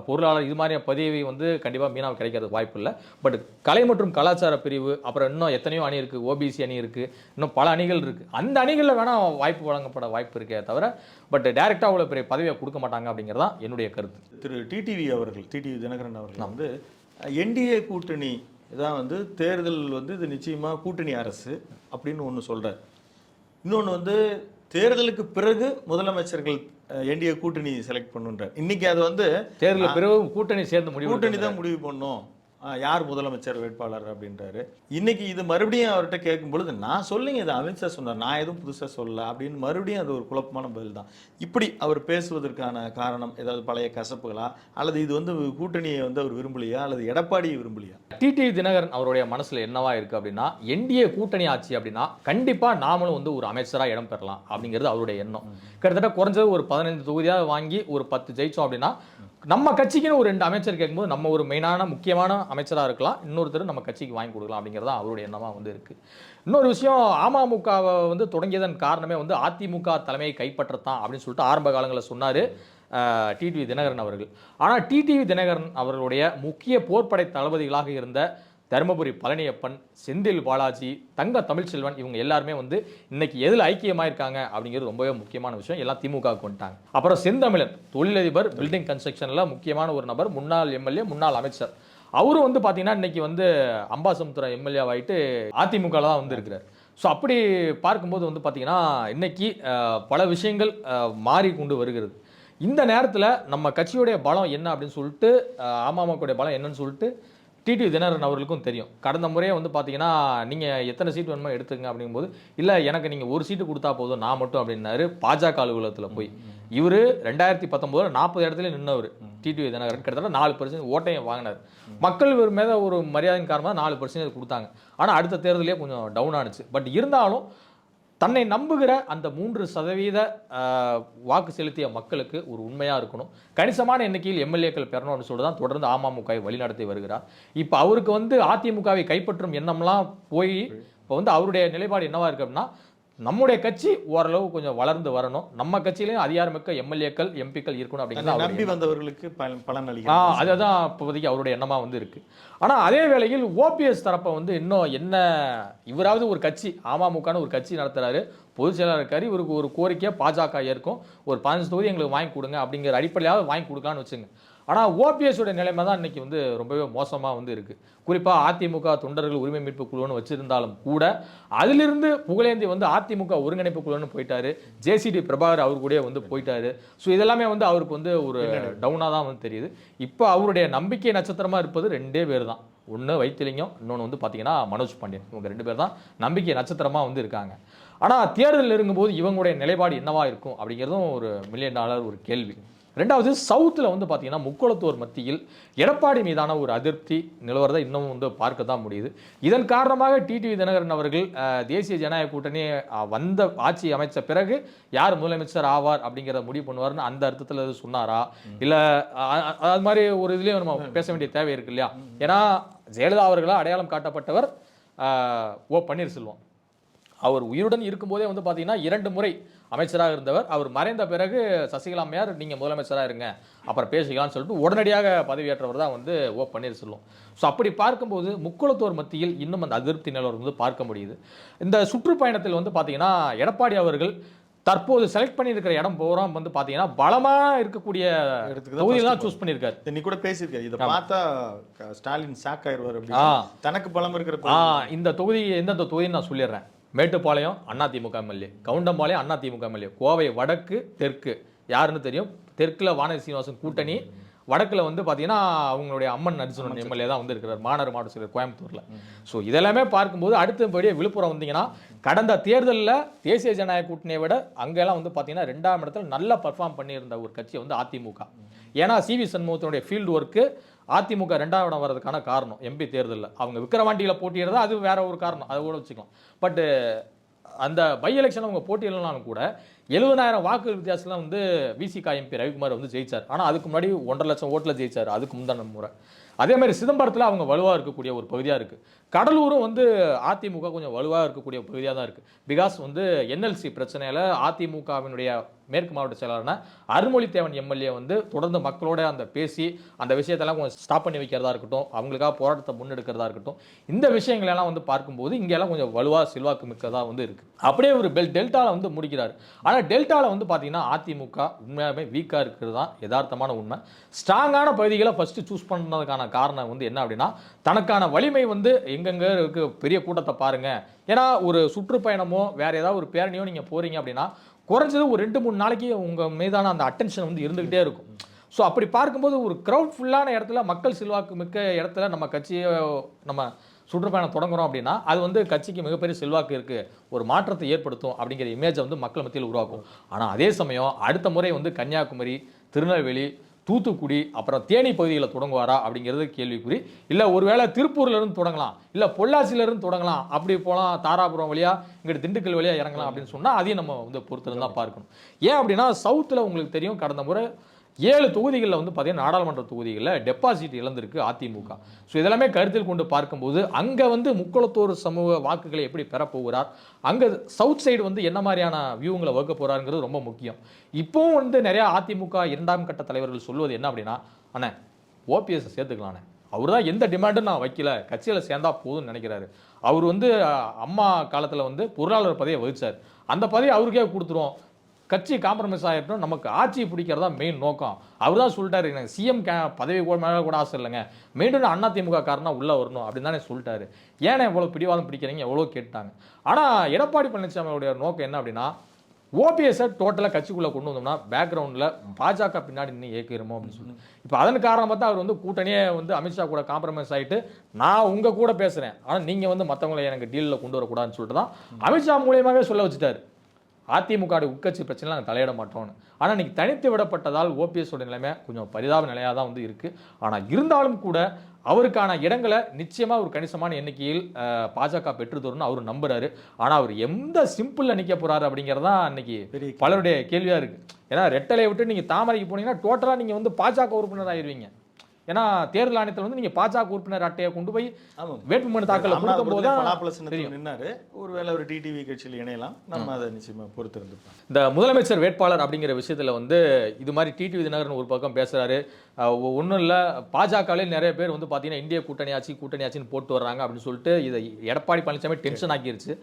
பொருளாளர் இது மாதிரியான பதவி வந்து கண்டிப்பாக மீனாவை கிடைக்கிறதுக்கு வாய்ப்பு இல்லை. பட் கலை மற்றும் கலாச்சார பிரிவு அப்புறம் இன்னும் எத்தனையோ அணி இருக்குது ஓபிசி அணி இருக்குது இன்னும் பல அணிகள் இருக்குது அந்த அணிகளில் வேணால் வாய்ப்பு வழங்கப்பட வாய்ப்பு இருக்கே தவிர பட் டைரெக்டாக அவ்வளோ பெரிய பதவியை கொடுக்க மாட்டாங்க அப்படிங்கிறது தான் என்னுடைய கருத்து. திரு டிடிவி அவர்கள் டிடிவி தினகரன் அவர்கள் வந்து என்டிஏ கூட்டணி இதான் வந்து தேர்தல் வந்து இது நிச்சயமா கூட்டணி அரசு அப்படின்னு ஒன்று சொல்றார். இன்னொன்று வந்து தேர்தலுக்கு பிறகு முதலமைச்சர்கள் என்டிஏ கூட்டணி செலக்ட் பண்ணுன்றார். இன்னைக்கு அது வந்து தேர்தலில் பிறகு கூட்டணி சேர்ந்து முடிவு கூட்டணி தான் முடிவு பண்ணும். யார் முதலமைச்சர் வேட்பாளர் அப்படின்றாரு. இன்னைக்கு இது மறுபடியும் அவர்கிட்ட கேட்கும் பொழுது நான் சொல்லுங்க இது அமித்ஷா சொன்னார். நான் எதுவும் புதுசாக சொல்லல அப்படின்னு மறுபடியும் அது ஒரு குழப்பமான பதில் தான். இப்படி அவர் பேசுவதற்கான காரணம் ஏதாவது பழைய கசப்புகளா? அல்லது இது வந்து கூட்டணியை வந்து அவர் விரும்பலையா? அல்லது எடப்பாடியை விரும்பலையா? டிடி தினகரன் அவருடைய மனசுல என்னவா இருக்கு அப்படின்னா என்டிஏ கூட்டணி ஆட்சி அப்படின்னா கண்டிப்பா நாமளும் வந்து ஒரு அமைச்சரா இடம் பெறலாம் அப்படிங்கிறது அவருடைய எண்ணம். கிட்டத்தட்ட குறைஞ்சது ஒரு பதினைந்து தொகுதியாக வாங்கி ஒரு பத்து ஜெயிச்சோம் அப்படின்னா நம்ம கட்சிக்குன்னு ஒரு ரெண்டு அமைச்சர் கேட்கும்போது நம்ம ஒரு மெயினான முக்கியமான அமைச்சராக இருக்கலாம். இன்னொருத்தர் நம்ம கட்சிக்கு வாங்கி கொடுக்கலாம் அப்படிங்கிறது தான் அவருடைய எண்ணமாக வந்து இருக்குது இன்னொரு விஷயம் அமமுகவை வந்து தொடங்கியதன் காரணமே வந்து அதிமுக தலைமையை கைப்பற்றத்தான் அப்படின்னு சொல்லிட்டு ஆரம்ப காலங்களில் சொன்னார் டிடிவி தினகரன் அவர்கள். ஆனால் டிடிவி தினகரன் அவர்களுடைய முக்கிய போர்ப்படை தளபதிகளாக இருந்த தருமபுரி பழனியப்பன் செந்தில் பாலாஜி தங்க தமிழ்ச்செல்வன் இவங்க எல்லாருமே வந்து இன்னைக்கு எதில் ஐக்கியமாயிருக்காங்க அப்படிங்கிறது ரொம்பவே முக்கியமான விஷயம். எல்லாம் திமுகவுக்கு வந்துட்டாங்க. அப்புறம் செந்தமிழன் தொழிலதிபர் பில்டிங் கன்ஸ்ட்ரக்ஷனில் முக்கியமான ஒரு நபர் முன்னாள் எம்எல்ஏ முன்னாள் அமைச்சர். அவரும் வந்து பார்த்தீங்கன்னா இன்னைக்கு வந்து அம்பாசமுத்துரா எம்எல்ஏ ஆகிட்டு அதிமுகவில் தான் வந்து இருக்கிறார். ஸோ அப்படி பார்க்கும்போது வந்து பார்த்தீங்கன்னா இன்னைக்கு பல விஷயங்கள் மாறி கொண்டு வருகிறது. இந்த நேரத்தில் நம்ம கட்சியுடைய பலம் என்ன அப்படின்னு சொல்லிட்டு அமமுகவுடைய பலம் என்னன்னு சொல்லிட்டு டிடி தினரன் அவர்களுக்கும் தெரியும். கடந்த முறையே வந்து பார்த்தீங்கன்னா நீங்கள் எத்தனை சீட் வேணுமோ எடுத்துங்க அப்படிங்கும்போது இல்லை எனக்கு நீங்கள் ஒரு சீட்டு கொடுத்தா போதும் நான் மட்டும் அப்படின்னாரு பாஜக அலுவலகத்தில் போய். இவர் ரெண்டாயிரத்தி பத்தொம்போதில் நாற்பது இடத்துல நின்னவர் டிடிவி தினகரன். கிட்டத்தட்ட நாலு பர்சன்ட் ஓட்டையும் வாங்கினார். மக்கள் இவர் மேலே ஒரு மரியாதையின் காரணமாக நாலு பர்சன்டேஜ் கொடுத்தாங்க. ஆனால் அடுத்த தேர்தலே கொஞ்சம் டவுன் ஆனிச்சு. பட் இருந்தாலும் தன்னை நம்புகிற அந்த மூன்று சதவீத வாக்கு செலுத்திய மக்களுக்கு ஒரு உண்மையாக இருக்கணும். கணிசமான எண்ணிக்கையில் எம்எல்ஏக்கள் பெறணும்னு சொல்லிட்டு தான் தொடர்ந்து அமமுகவை வழிநடத்தி வருகிறார். இப்போ அவருக்கு வந்து அதிமுகவை கைப்பற்றும் எண்ணம்லாம் போய் இப்போ வந்து அவருடைய நிலைப்பாடு என்னவா இருக்கு அப்படின்னா நம்முடைய கட்சி ஓரளவு கொஞ்சம் வளர்ந்து வரணும். நம்ம கட்சியிலையும் அதிகாரமிக்க எம்எல்ஏக்கள் எம்பிக்கள் இருக்கணும் அப்படிங்கிறது நம்பி வந்தவர்களுக்கு பலன் அளிக்கிறது அதுதான் இப்போதைக்கு அவருடைய எண்ணமா வந்து இருக்கு. ஆனா அதே வேளையில் ஓபிஎஸ் தரப்பை வந்து இன்னும் என்ன இவராவது ஒரு கட்சி அமமுகன்னு ஒரு கட்சி நடத்துறாரு. பொதுச் செயலாளர் இருக்காரு. இவருக்கு ஒரு கோரிக்கையை பாஜக ஏற்கும். ஒரு பதினஞ்சு தொகுதி எங்களுக்கு வாங்கி கொடுங்க அப்படிங்கிற அடிப்படையாவது வாங்கி கொடுக்கலாம்னு வச்சுங்க. ஆனால் ஓபிஎஸோட நிலைமை தான் இன்னைக்கு வந்து ரொம்பவே மோசமாக வந்து இருக்குது குறிப்பாக அதிமுக தொண்டர்கள் உரிமை மீட்பு குழுன்னு வச்சிருந்தாலும் கூட அதிலிருந்து புகழேந்தி வந்து அதிமுக ஒருங்கிணைப்பு குழுன்னு போயிட்டாரு. ஜேசிடி பிரபாகர் அவர் கூடயே வந்து போயிட்டாரு. ஸோ இதெல்லாமே வந்து அவருக்கு வந்து ஒரு டவுனாக தான் வந்து தெரியுது. இப்போ அவருடைய நம்பிக்கை நட்சத்திரமாக இருப்பது ரெண்டே பேர் தான். ஒன்று வைத்திலிங்கம் இன்னொன்று வந்து பார்த்தீங்கன்னா மனோஜ் பாண்டியன். இவங்க ரெண்டு பேர் தான் நம்பிக்கை நட்சத்திரமாக வந்து இருக்காங்க. ஆனால் தேர்தல் நெருங்கும்போது இவங்களுடைய நிலைப்பாடு என்னவா இருக்கும் அப்படிங்கிறதும் ஒரு மில்லியன் டாலர் ஒரு கேள்வி. ரெண்டாவது சவுத்தில் வந்து பார்த்தீங்கன்னா முக்குளத்தோர் மத்தியில் எடப்பாடி மீதான ஒரு அதிருப்தி நிலவரதை இன்னும் வந்து பார்க்க தான் முடியுது. இதன் காரணமாக டிடிவி தினகரன் அவர்கள் தேசிய ஜனநாயக கூட்டணி வந்த ஆட்சி அமைச்ச பிறகு யார் முதலமைச்சர் ஆவார் அப்படிங்கிறத முடிவு பண்ணுவார்னு அந்த அர்த்தத்தில் சொன்னாரா? இல்லை அது மாதிரி ஒரு இதுலேயும் நம்ம பேச வேண்டிய தேவை இருக்கு இல்லையா? ஏன்னா ஜெயலலிதா அவர்களால் அடையாளம் காட்டப்பட்டவர் ஓ பன்னீர்செல்வம். அவர் உயிருடன் இருக்கும்போதே வந்து பார்த்தீங்கன்னா இரண்டு முறை அமைச்சராக இருந்தவர். அவர் மறைந்த பிறகு சசிகலா அம்மையார் நீங்கள் முதலமைச்சராக இருங்க. அப்புறம் பேசிக்கலாம்னு சொல்லிட்டு உடனடியாக பதவியேற்றவர் தான் வந்து ஓ பன்னீர்செல்வம். ஸோ அப்படி பார்க்கும்போது முக்குளத்தோர் மத்தியில் இன்னும் அந்த அதிருப்தி நிலவரம் வந்து பார்க்க முடியுது. இந்த சுற்றுப்பயணத்தில் வந்து பார்த்தீங்கன்னா எடப்பாடி அவர்கள் தற்போது செலக்ட் பண்ணியிருக்கிற இடம் பூரா வந்து பார்த்தீங்கன்னா பலமாக இருக்கக்கூடிய இடத்துக்கு தான் சூஸ் பண்ணியிருக்காரு. நீ கூட பேசியிருக்காரு. இதை பார்த்தா ஸ்டாலின் ஷாக் ஆயிடுவார் தனக்கு பலம் இருக்கிற இந்த தொகுதி எந்தெந்த தொகுதின்னு நான் சொல்லிடுறேன். மேட்டுப்பாளையம் அதிமுக எம்எல்ஏ கவுண்டம்பாளையம் அதிமுக எம்எல்ஏ கோவை வடக்கு தெற்கு. யாருன்னு தெரியும்? தெற்குல வானதி சீனிவாசன் கூட்டணி வடக்குல வந்து பார்த்தீங்கன்னா அவங்களுடைய அம்மன் நரசிம்மன் எம்எல்ஏ தான் வந்து இருக்கிறார் மாநகர மாவட்ட செயலர் கோயம்புத்தூர்ல. ஸோ இதெல்லாமே பார்க்கும்போது அடுத்தபடியே விழுப்புரம் வந்தீங்கன்னா கடந்த தேர்தலில் தேசிய ஜனநாயக கூட்டணியை விட அங்கெல்லாம் வந்து பார்த்தீங்கன்னா ரெண்டாம் இடத்துல நல்லா பர்ஃபார்ம் பண்ணியிருந்த ஒரு கட்சி வந்து அதிமுக. ஏன்னா சிவி சண்முகத்தினுடைய ஃபீல்டு ஒர்க்கு அதிமுக ரெண்டாவது இடம் வர்றதுக்கான காரணம் எம்பி தேர்தலில். அவங்க விக்கிரவாண்டியில் போட்டியிடுறதா அது வேற ஒரு காரணம். அதை கூட வச்சுக்கலாம். பட்டு அந்த பை எலெக்ஷன் அவங்க போட்டியிடலாம் கூட எழுபதாயிரம் வாக்கு வித்தியாசத்தில் வந்து விசிகா எம்பி ரவிக்குமார் வந்து ஜெயிச்சார். ஆனால் அதுக்கு முன்னாடி ஒன்றரை லட்சம் ஓட்டில் ஜெயிச்சார். அதுக்கு முந்தான முறை. அதே மாதிரி சிதம்பரத்தில் அவங்க வலுவாக இருக்கக்கூடிய ஒரு பகுதியாக இருக்குது கடலூரும் வந்து அதிமுக கொஞ்சம் வலுவாக இருக்கக்கூடிய பகுதியாக தான் இருக்குது பிகாஸ் வந்து என்எல்சி பிரச்சனையில் அதிமுகவினுடைய மேற்கு மாவட்ட செயலாளரான அருள்மொழித்தேவன் எம்எல்ஏ வந்து தொடர்ந்து மக்களோட அந்த பேசி அந்த விஷயத்தெல்லாம் கொஞ்சம் ஸ்டாப் பண்ணி வைக்கிறதா இருக்கட்டும் அவங்களுக்காக போராட்டத்தை முன்னெடுக்கிறதா இருக்கட்டும் இந்த விஷயங்களெல்லாம் வந்து பார்க்கும்போது இங்கெல்லாம் கொஞ்சம் வலுவாக செல்வாக்கு மிக்கதாக வந்து இருக்குது அப்படியே ஒரு பெல் டெல்டாவில் வந்து முடிக்கிறார். ஆனால் டெல்டாவில் வந்து பார்த்தீங்கன்னா அதிமுக உண்மையாகவே வீக்காக இருக்கிறது தான் யதார்த்தமான உண்மை. ஸ்ட்ராங்கான பகுதிகளை ஃபஸ்ட்டு சூஸ் பண்ணதுக்கான காரணம் வந்து என்ன அப்படின்னா தனக்கான வலிமை வந்து எங்கெங்கே இருக்கு பெரிய கூட்டத்தை பாருங்கள் ஏன்னா ஒரு சுற்றுப்பயணமோ வேறு ஏதாவது ஒரு பேரணியோ நீங்கள் போகிறீங்க அப்படின்னா குறைஞ்சது ஒரு ரெண்டு மூணு நாளைக்கு உங்கள் மீதான அந்த அட்டென்ஷன் வந்து இருந்துக்கிட்டே இருக்கும். ஸோ அப்படி பார்க்கும்போது ஒரு க்ரௌட் ஃபுல்லான இடத்துல மக்கள் செல்வாக்கு மிக்க இடத்துல நம்ம கட்சியை நம்ம சுற்றுப்பயணம் தொடங்குறோம் அப்படின்னா அது வந்து கட்சிக்கு மிகப்பெரிய செல்வாக்கு இருக்குது ஒரு மாற்றத்தை ஏற்படுத்தும் அப்படிங்கிற இமேஜை வந்து மக்கள் மத்தியில் உருவாக்கும். ஆனால் அதே சமயம் அடுத்த முறை வந்து கன்னியாகுமரி திருநெல்வேலி தூத்துக்குடி அப்புறம் தேனி பகுதியில் தொடங்குவாரா அப்படிங்கிறது கேள்விக்குறி. இல்லை ஒருவேளை திருப்பூர்ல இருந்து தொடங்கலாம். இல்லை பொள்ளாச்சியிலேருந்து தொடங்கலாம். அப்படி போகலாம் தாராபுரம் வழியாக இங்கிட்டு திண்டுக்கல் வழியா இறங்கலாம் அப்படின்னு சொன்னால் அதையும் நம்ம வந்து பொறுத்திருந்து தான் பார்க்கணும். ஏன் அப்படின்னா சவுத்தில் உங்களுக்கு தெரியும் கடந்த முறை ஏழு தொகுதிகளில் வந்து பார்த்தீங்கன்னா நாடாளுமன்ற தொகுதிகளில் டெபாசிட் இழந்திருக்கு அதிமுக. ஸோ இதெல்லாமே கருத்தில் கொண்டு பார்க்கும்போது அங்கே வந்து முக்குளத்தோர் சமூக வாக்குகளை எப்படி பெறப்போகிறார் அங்கே சவுத் சைடு வந்து என்ன மாதிரியான வியூங்களை வகுக்க போகிறாருங்கிறது ரொம்ப முக்கியம். இப்போவும் வந்து நிறையா அதிமுக இரண்டாம் கட்ட தலைவர்கள் சொல்வது என்ன அப்படின்னா அண்ணே ஓபிஎஸ் சேர்த்துக்கலாண்ணே அவர் தான் எந்த டிமாண்டும் நான் வைக்கல. கட்சியில் சேர்ந்தா போதும்னு நினைக்கிறாரு. அவர் வந்து அம்மா காலத்தில் வந்து பொருளாளர் பதவியை வகிச்சார். அந்த பதவி அவருக்கே கொடுத்துருவோம். கட்சி காம்ப்ரமைஸ் ஆகிட்டோம் நமக்கு ஆட்சி பிடிக்கிறதா மெயின் நோக்கம். அவர் தான் சொல்லிட்டாரு எனக்கு சிஎம் கே பதவி கூட மேலே கூட ஆசை இல்லைங்க. மீண்டும் அண்ணா திமுக காரணம் உள்ளே வரணும் அப்படின்னு தானே சொல்லிட்டாரு. ஏன் எவ்வளோ பிடிவாதம் பிடிக்கிறீங்க? எவ்வளோ கேட்டாங்க. ஆனால் எடப்பாடி பழனிசாமியோடைய நோக்கம் என்ன அப்படின்னா ஓபிஎஸ்ஸை டோட்டலாக கட்சிக்குள்ளே கொண்டு வந்தோம்னா பேக்ரவுண்டில் பாஜக பின்னாடி நின்று இயக்கிறோமோ அப்படின்னு சொல்லி. இப்போ அதன் காரணமாக தான் அவர் வந்து கூட்டணியே வந்து அமித்ஷா கூட காம்ப்ரமைஸ் ஆகிட்டு நான் உங்கள் கூட பேசுகிறேன் ஆனால் நீங்கள் வந்து மற்றவங்களை எனக்கு டீலில் கொண்டு வரக்கூடாதுன்னு சொல்லிட்டு தான் அமித்ஷா மூலியமாகவே சொல்ல வச்சுட்டாரு. அதிமுக உட்கட்சி பிரச்சனை நாங்கள் தலையிட மாட்டோம்னு. ஆனால் இன்னைக்கு தனித்து விடப்பட்டதால் ஓபிஎஸ் உடைய நிலைமை கொஞ்சம் பரிதாப நிலையாக தான் வந்து இருக்குது ஆனால் இருந்தாலும் கூட அவருக்கான இடங்களை நிச்சயமாக ஒரு கணிசமான எண்ணிக்கையில் பாஜக பெற்று தரும்னு அவர் நம்புறாரு. ஆனால் அவர் எந்த சிம்பிளில் நிற்க போறாரு அப்படிங்கிறதான் இன்னைக்கு பெரிய பலருடைய கேள்வியாக இருக்குது ஏன்னா ரெட்டலையை விட்டு நீங்கள் தாமரைக்கு போனீங்கன்னா டோட்டலாக நீங்கள் வந்து பாஜக உறுப்பினர் ஆயிருவீங்க. ஏன்னா தேர்தல் ஆணையத்தில் வந்து நீங்கள் பாஜக உறுப்பினர் அட்டையை கொண்டு போய் வேட்புமனு தாக்கல் பலாப்பழ சின்னத்தில் நின்னாரு. ஒருவேளை ஒரு டிடிவி கட்சியில் இணையலாம். நம்ம அதை நிச்சயமா பொறுத்து இருந்துப்போம் இந்த முதலமைச்சர் வேட்பாளர் அப்படிங்கிற விஷயத்தில் வந்து இது மாதிரி டிடிவி தினகரன் ஒரு பக்கம் பேசுறாரு. ஒன்றும் இல்லை. பாஜகவிலே நிறைய பேர் வந்து பார்த்தீங்கன்னா இந்திய கூட்டணி ஆட்சி கூட்டணி ஆட்சின்னு போட்டு வர்றாங்க அப்படின்னு சொல்லிட்டு இதை எடப்பாடி பழனிசாமி டென்ஷன் ஆக்கிருச்சு.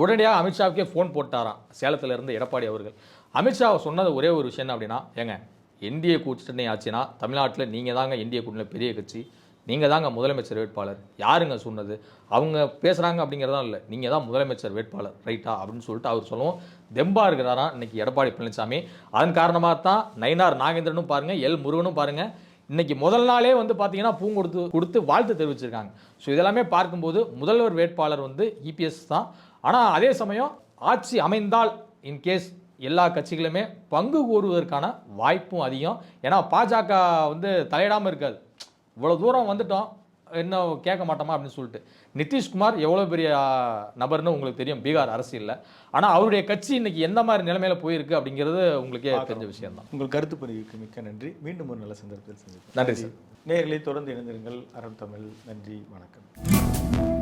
உடனடியாக அமித்ஷாவுக்கே ஃபோன் போட்டாராம். சேலத்துல இருந்து எடப்பாடி அவர்கள். அமித்ஷா சொன்னது ஒரே ஒரு விஷயம் என்ன அப்படின்னா ஏங்க என்டிஏ கூட்டணி ஆச்சுன்னா தமிழ்நாட்டில் நீங்கள் தாங்க என்டிஏ கூட்டணியில் பெரிய கட்சி. நீங்கள் தாங்க முதலமைச்சர் வேட்பாளர். யாருங்க சொன்னது? அவங்க பேசுகிறாங்க அப்படிங்கிறதா இல்லை. நீங்கள் தான் முதலமைச்சர் வேட்பாளர். ரைட்டா? அப்படின்னு சொல்லிட்டு அவர் சொல்லுவோம். தெம்பா இருக்கிறாராம் இன்றைக்கி எடப்பாடி பழனிசாமி. அதன் காரணமாக தான் நயினார் நாகேந்திரனும் பாருங்கள் எல் முருகனும் பாருங்கள் இன்றைக்கி முதல் நாளே வந்து பார்த்தீங்கன்னா பூங்கொடுத்து கொடுத்து வாழ்த்து தெரிவிச்சிருக்காங்க. ஸோ இதெல்லாமே பார்க்கும்போது முதல்வர் வேட்பாளர் வந்து இபிஎஸ் தான். ஆனால் அதே சமயம் ஆட்சி அமைந்தால் இன்கேஸ் எல்லா கட்சிகளுமே பங்கு கோருவதற்கான வாய்ப்பும் அதிகம். ஏன்னா பாஜக வந்து தலையிடாமல் இருக்காது. இவ்வளோ தூரம் வந்துட்டோம். இன்னும் கேட்க மாட்டோமா அப்படின்னு சொல்லிட்டு. நிதிஷ்குமார் எவ்வளோ பெரிய நபர்னு உங்களுக்கு தெரியும். பீகார் அரசியலில். ஆனால் அவருடைய கட்சி இன்னைக்கு எந்த மாதிரி நிலைமையில போயிருக்கு அப்படிங்கிறது உங்களுக்கே தெரிஞ்ச விஷயம் தான் உங்கள் கருத்து பதிவுக்கு மிக்க நன்றி. மீண்டும் ஒரு நல்ல சந்தர்ப்பத்தில் சந்திப்போம். நன்றி சார். நேயர்களை தொடர்ந்து இணைந்திருங்கள். அறம் தமிழ் நன்றி வணக்கம்.